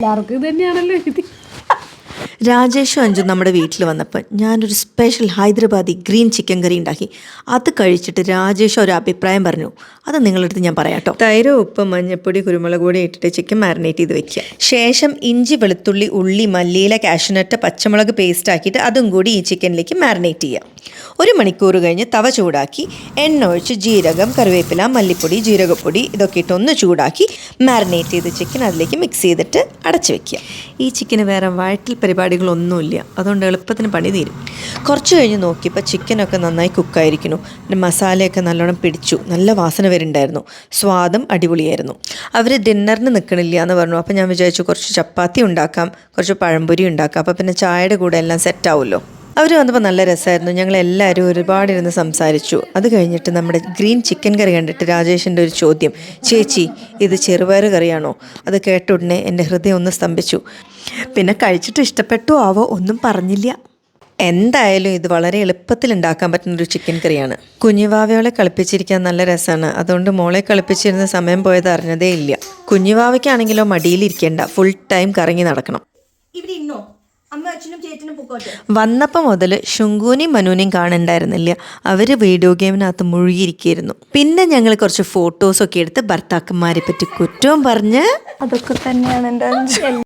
എല്ലാവർക്കും ഇത് തന്നെയാണല്ലോ ഇത്. രാജേഷും അഞ്ചും നമ്മുടെ വീട്ടിൽ വന്നപ്പോൾ ഞാനൊരു special Hyderabadi green chicken curry ഉണ്ടാക്കി. അത് കഴിച്ചിട്ട് രാജേഷ് ഒരു അഭിപ്രായം പറഞ്ഞു. അത് നിങ്ങളടുത്ത് ഞാൻ പറയാട്ടോ. തൈര് ഉപ്പ് മഞ്ഞപ്പൊടി കുരുമുളക് പൊടി ഇട്ടിട്ട് ചിക്കൻ മാരിനേറ്റ് ചെയ്ത് വെക്കുക. ശേഷം ഇഞ്ചി വെളുത്തുള്ളി ഉള്ളി മല്ലിയില കാഷ്നട്ട് പച്ചമുളക് പേസ്റ്റ് ആക്കിയിട്ട് അതും കൂടി ഈ ചിക്കനിലേക്ക് മാരിനേറ്റ് ചെയ്യുക ഒരു മണിക്കൂർ കഴിഞ്ഞ് തവ ചൂടാക്കി എണ്ണ ഒഴിച്ച് ജീരകം കറിവേപ്പില മല്ലിപ്പൊടി ജീരകപ്പൊടി ഇതൊക്കെ ഇട്ട് ഒന്ന് ചൂടാക്കി മാരിനേറ്റ് ചെയ്ത് ചിക്കൻ അതിലേക്ക് മിക്സ് ചെയ്തിട്ട് അടച്ചു വെക്കുക. ഈ ചിക്കന് വേറെ വഴറ്റിൽ പരിപാടികളൊന്നുമില്ല. അതുകൊണ്ട് എളുപ്പത്തിന് പണി തീരും. കുറച്ച് കഴിഞ്ഞ് നോക്കിയപ്പോൾ ചിക്കനൊക്കെ നന്നായി കുക്കായിരിക്കുന്നു പിന്നെ മസാലയൊക്കെ നല്ലോണം പിടിച്ചു. നല്ല വാസന വരുന്നുണ്ടായിരുന്നു. സ്വാദം അടിപൊളിയായിരുന്നു. അവർ ഡിന്നറിന് നിൽക്കണില്ല എന്ന് പറഞ്ഞു. അപ്പോൾ ഞാൻ വിചാരിച്ചു കുറച്ച് ചപ്പാത്തി ഉണ്ടാക്കാം കുറച്ച് പഴംപൊരി ഉണ്ടാക്കാം. അപ്പോൾ പിന്നെ ചായയുടെ കൂടെ എല്ലാം സെറ്റ് ആവുമല്ലോ. അവർ വന്നപ്പോൾ നല്ല രസമായിരുന്നു ഞങ്ങൾ എല്ലാവരും ഒരുപാട് ഇരുന്ന് സംസാരിച്ചു. അത് കഴിഞ്ഞിട്ട് നമ്മുടെ ഗ്രീൻ ചിക്കൻ കറി കണ്ടിട്ട് രാജേഷിന്റെ ഒരു ചോദ്യം. ചേച്ചി ഇത് ചെറുപയർ കറിയാണോ? അത് കേട്ട ഉടനെ എന്റെ ഹൃദയം ഒന്ന് സ്തംഭിച്ചു. പിന്നെ കഴിച്ചിട്ട് ഇഷ്ടപ്പെട്ടു ആവോ? ഒന്നും പറഞ്ഞില്ല. എന്തായാലും ഇത് വളരെ എളുപ്പത്തിൽ ഉണ്ടാക്കാൻ പറ്റുന്ന ഒരു ചിക്കൻ കറിയാണ്. കുഞ്ഞുവാവയോളെ കളിപ്പിച്ചിരിക്കാൻ നല്ല രസമാണ് അതുകൊണ്ട് മോളെ കളിപ്പിച്ചിരുന്ന സമയം പോയത് അറിഞ്ഞതേ ഇല്ല. കുഞ്ഞുവാവയ്ക്കാണെങ്കിലോ മടിയിലിരിക്കേണ്ട. ഫുൾ ടൈം കറങ്ങി നടക്കണം. ഇവിടെ ഇന്നോ? വന്നപ്പോൾ മുതൽ ശുങ്കൂനെയും മനുവിനെയും കാണണ്ടായിരുന്നില്ല അവർ വീഡിയോ ഗെയിമിനകത്ത് മുഴുകിയിരിക്കുകയായിരുന്നു. പിന്നെ ഞങ്ങൾ കുറച്ച് ഫോട്ടോസൊക്കെ എടുത്ത് ഭർത്താക്കന്മാരെ പറ്റി കുറ്റവും പറഞ്ഞ് അതൊക്കെ തന്നെയാണ് എന്റെ